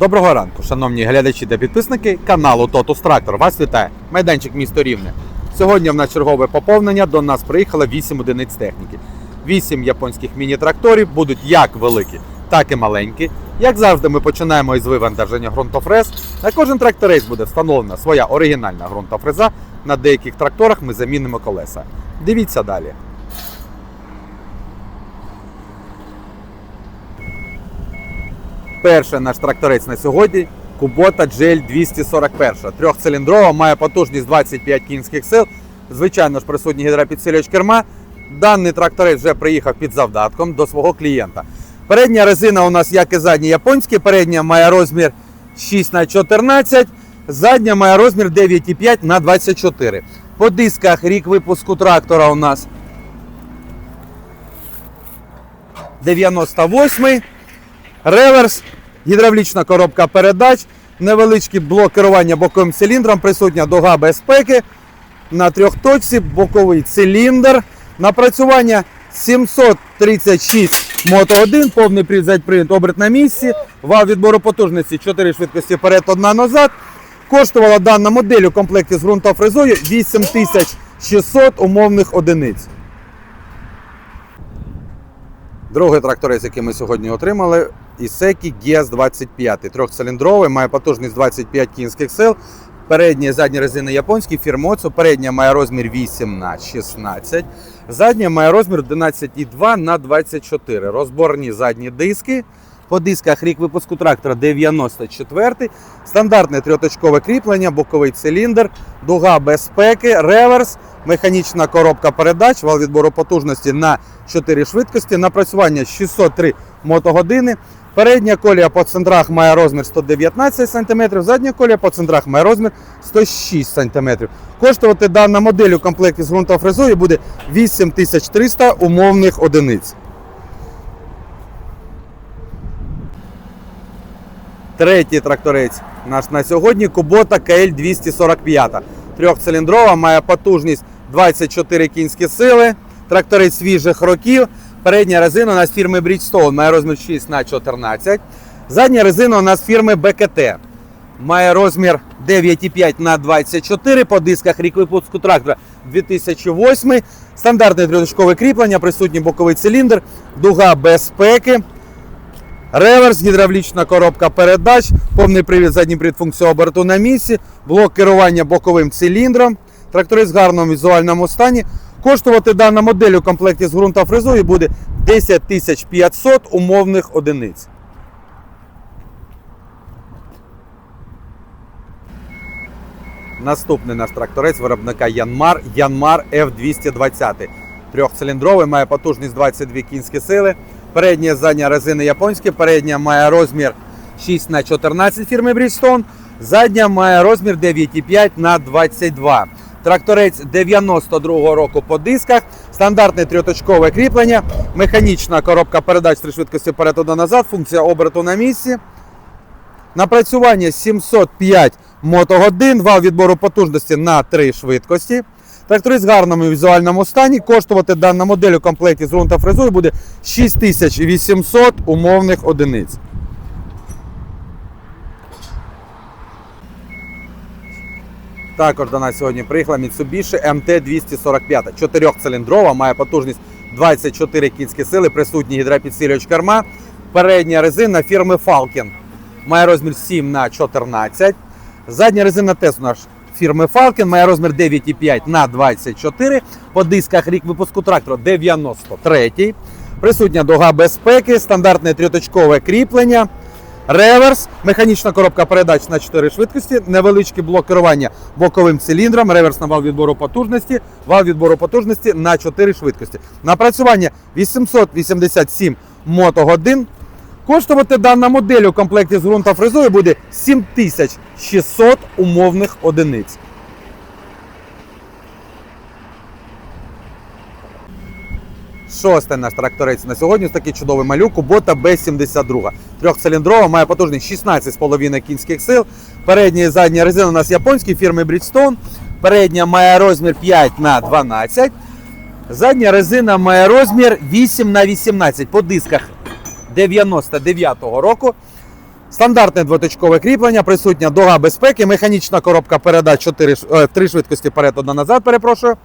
Доброго ранку, шановні глядачі та підписники каналу Totus Tractor. Вас вітає майданчик місто Рівне. Сьогодні в нас чергове поповнення. До нас приїхало 8 одиниць техніки. 8 японських міні-тракторів будуть як великі, так і маленькі. Як завжди, ми починаємо із вивантаження ґрунтофрез. На кожен тракторець буде встановлена своя оригінальна ґрунтофреза. На деяких тракторах ми замінимо колеса. Дивіться далі. Перший наш тракторець на сьогодні Kubota GL 241. Трьохциліндрова, має потужність 25 кінських сил. Звичайно ж, присутній гідропідсилювач керма. Даний тракторець вже приїхав під завдатком до свого клієнта. Передня резина у нас, як і задня японська, передня має розмір 6 на 14 задня має розмір 9,5 на 24 По дисках рік випуску трактора у нас 98 реверс, гідравлічна коробка передач, невеличкий блок керування боковим циліндром, присутня дуга безпеки. На трьохточці боковий циліндр. Напрацювання 736 мото 1, повний привід привід оберт на місці. Вал відбору потужності 4 швидкості вперед, одна назад. Коштувала дана модель у комплекті з ґрунтофрезою 8600 умовних одиниць. Другий тракторець, який ми сьогодні отримали, Ісекі GS 25 трьохциліндровий, має потужність 25 кінських сил. Передня і задня резина японські фірмоцу. Передня має розмір 8 на 16. Задня має розмір 11,2 на 24. Розборні задні диски. По дисках рік випуску трактора 94. Стандартне трьоточкове кріплення, боковий циліндр, дуга безпеки, реверс, механічна коробка передач, вал відбору потужності на 4 швидкості, напрацювання 603 мотогодини. Передня колія по центрах має розмір 119 см, задня колія по центрах має розмір 106 см. Коштувати дана модель у комплекті з ґрунтофрезою буде 8300 умовних одиниць. Третій тракторець наш на сьогодні Kubota KL 245. Трьохциліндрова, має потужність 24 кінські сили. Тракторець свіжих років. Передня резина у нас фірми Bridgestone має розмір 6 на 14. Задня резина у нас фірми BKT. Має розмір 9,5 на 24 по дисках рік випуску трактора 2008. Стандартне трьохточкове кріплення, присутній боковий циліндр, дуга безпеки. Реверс, гідравлічна коробка передач, повний привід задній привід функцію оберту на місці, блок керування боковим циліндром. Тракторець в гарному візуальному стані. Коштувати дана модель у комплекті з ґрунтофрезою буде 10 500 умовних одиниць. Наступний наш тракторець виробника Янмар Янмар F220. Трьохциліндровий, має потужність 22 кінські сили. Передня і задня резини японські. Передня має розмір 6 на 14 фірми Bridgestone. Задня має розмір 9,5 на 22. Тракторець 92-го року по дисках. Стандартне трьоточкове кріплення. Механічна коробка передач три швидкості вперед одна назад. Функція оберту на місці. Напрацювання 705 мотогодин, вал відбору потужності на 3 швидкості. Тракторець в гарному візуальному стані. Коштувати дана модель у комплекті з ґрунтофрезою буде 6800 умовних одиниць. Також до нас сьогодні приїхала Mitsubishi MT-245. Чотирьохциліндрова, має потужність 24 кінські сили, присутній гідропідсилювач керма. Передня резина фірми Falcon. Має розмір 7 на 14. Задня резина теж у нас фірми Falcon, має розмір 9,5 на 24. По дисках рік випуску трактора 93. Присутня дуга безпеки, стандартне трьоточкове кріплення. Реверс, механічна коробка передач на 4 швидкості, невеличкий блок керування боковим циліндром, реверс на вал відбору потужності, вал відбору потужності на 4 швидкості. Напрацювання 887 мотогодин. Коштувати дана модель у комплекті з ґрунтофрезою буде 7600 умовних одиниць. Шостий наш тракторець на сьогодні ось такий чудовий малюк Kubota B72. Трьохциліндрова, має потужність 16,5 кінських сил. Передня і задня резина у нас японські фірми Bridgestone. Передня має розмір 5 на 12. Задня резина має розмір 8 на 18 по дисках 99-го року. Стандартне двоточкове кріплення, присутня дога безпеки, механічна коробка передач 4, е, 3 швидкості вперед, одна назад, перепрошую.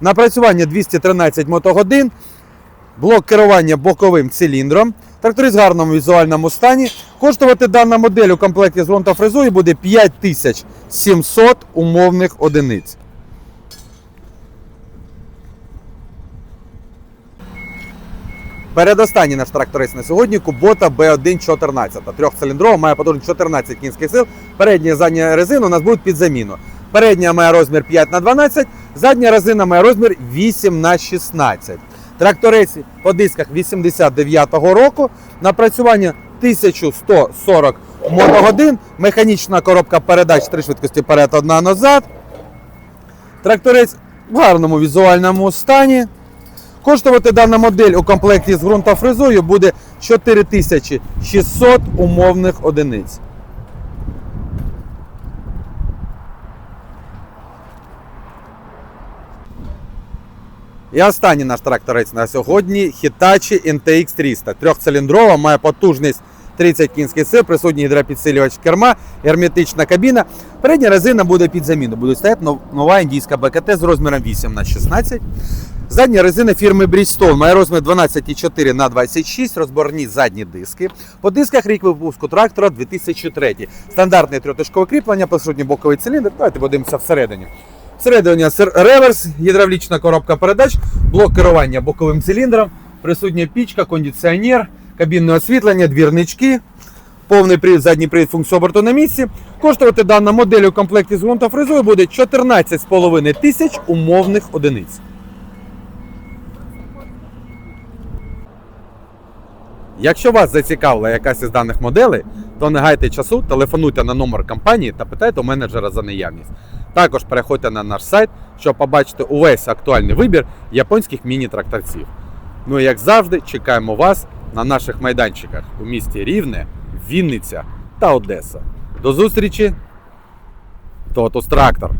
Напрацювання 213 мотогодин, блок керування боковим циліндром. Тракторист в гарному візуальному стані. Коштувати дана модель у комплекті з ґрунтофрезою буде 5700 умовних одиниць. Передостанній наш тракторист на сьогодні Кубота B114. Трьохциліндрова, має потужність 14 кінських сил. Передня і задня резина у нас будуть під заміну. Передня має розмір 5 на 12, задня резина має розмір 8 на 16. Тракторець по дисках 89-го року. Напрацювання 1140 мотогодин. Механічна коробка передач 3 швидкості вперед, одна назад. Тракторець в гарному візуальному стані. Коштувати дана модель у комплекті з ґрунтофрезою буде 4600 умовних одиниць. І останній наш тракторець на сьогодні Hitachi NTX 300. Трьохциліндрова, має потужність 30 кінських сил, присутній гідропідсилювач керма, герметична кабіна. Передня резина буде під заміну. Буде стояти нова індійська БКТ з розміром 8 на 16. Задня резина фірми Bridgestone має розмір 12,4 на 26, розборні задні диски. По дисках рік випуску трактора 2003. Стандартне трьоточкове кріплення, присутній боковий циліндр. Давайте подивимося всередині. Всередині реверс, гідравлічна коробка передач, блок керування боковим циліндром, присутня пічка, кондиціонер, кабінне освітлення, двірнички, повний привід, задній привід функцію оберту на місці. Коштувати дана модель у комплекті з ґрунтофрезою буде 14,5 тисяч умовних одиниць. Якщо вас зацікавила якась із даних моделей, то не гайте часу, телефонуйте на номер компанії та питайте у менеджера за наявність. Також переходьте на наш сайт, щоб побачити увесь актуальний вибір японських міні-тракторців. Ну і як завжди, чекаємо вас на наших майданчиках у місті Рівне, Вінниця та Одеса. До зустрічі! Тотус Трактор!